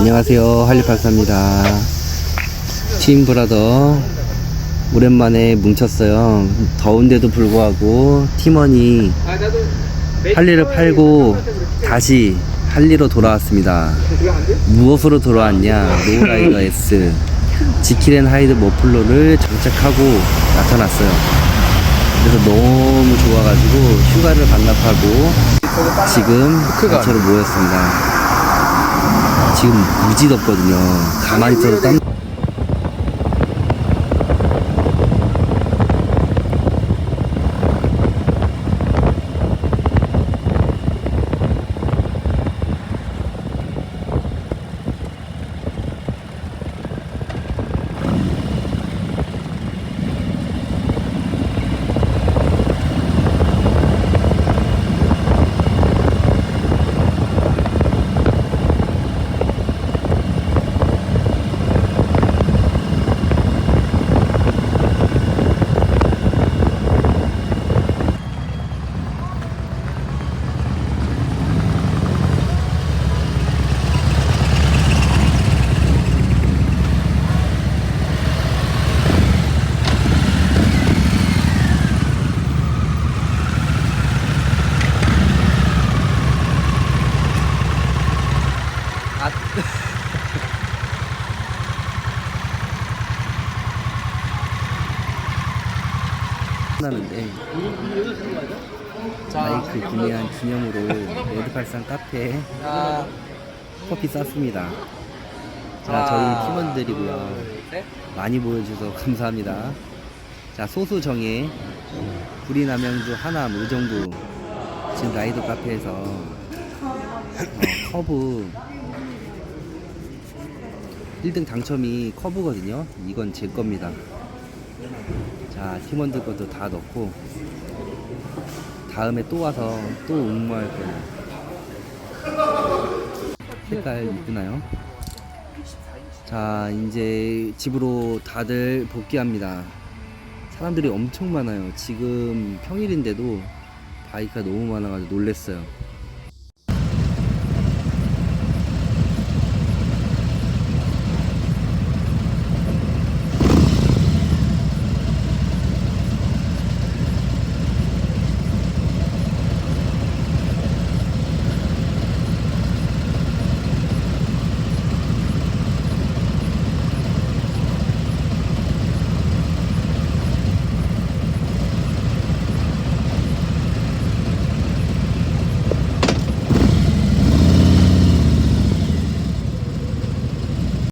안녕하세요. 할리팔사입니다. 팀 브라더 오랜만에 뭉쳤어요. 더운데도 불구하고 팀원이 할리를 팔고 다시 할리로 돌아왔습니다. 무엇으로 돌아왔냐? 로우라이더 S. 지킬앤 하이드 머플러를 장착하고 나타났어요. 그래서 너무 좋아가지고 휴가를 반납하고 지금 근처로 모였습니다 지금 무지 덥거든요. 가만히 있어도 땀. 나는데 마이크 구매한 기념으로 레드팔상 카페에 커피 쌌습니다. 자, 저희 팀원들이고요. 많이 모여주셔서 감사합니다. 자, 소수 정예, 구리 남양주 하남 의정부 지금 라이더 카페에서 어, 커브 1등 당첨이 커브거든요. 이건 제 겁니다. 자, 팀원들 것도 다 넣고 다음에 또 와서 또 응모할 거예요. 색깔 이쁘나요? 자, 이제 집으로 다들 복귀합니다. 사람들이 엄청 많아요. 지금 평일인데도 바이크가 너무 많아가지고 놀랬어요.